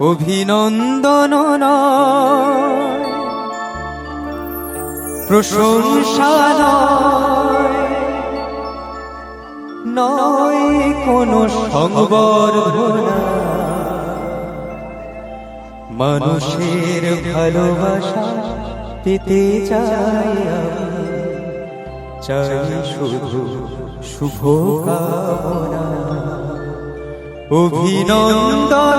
অভিনন্দন প্রশংসা নয়, কোন সংবর্ধনা। মানুষের ভালোবাসা পেতে চাই চাই শুধু শুভ অভিনন্দন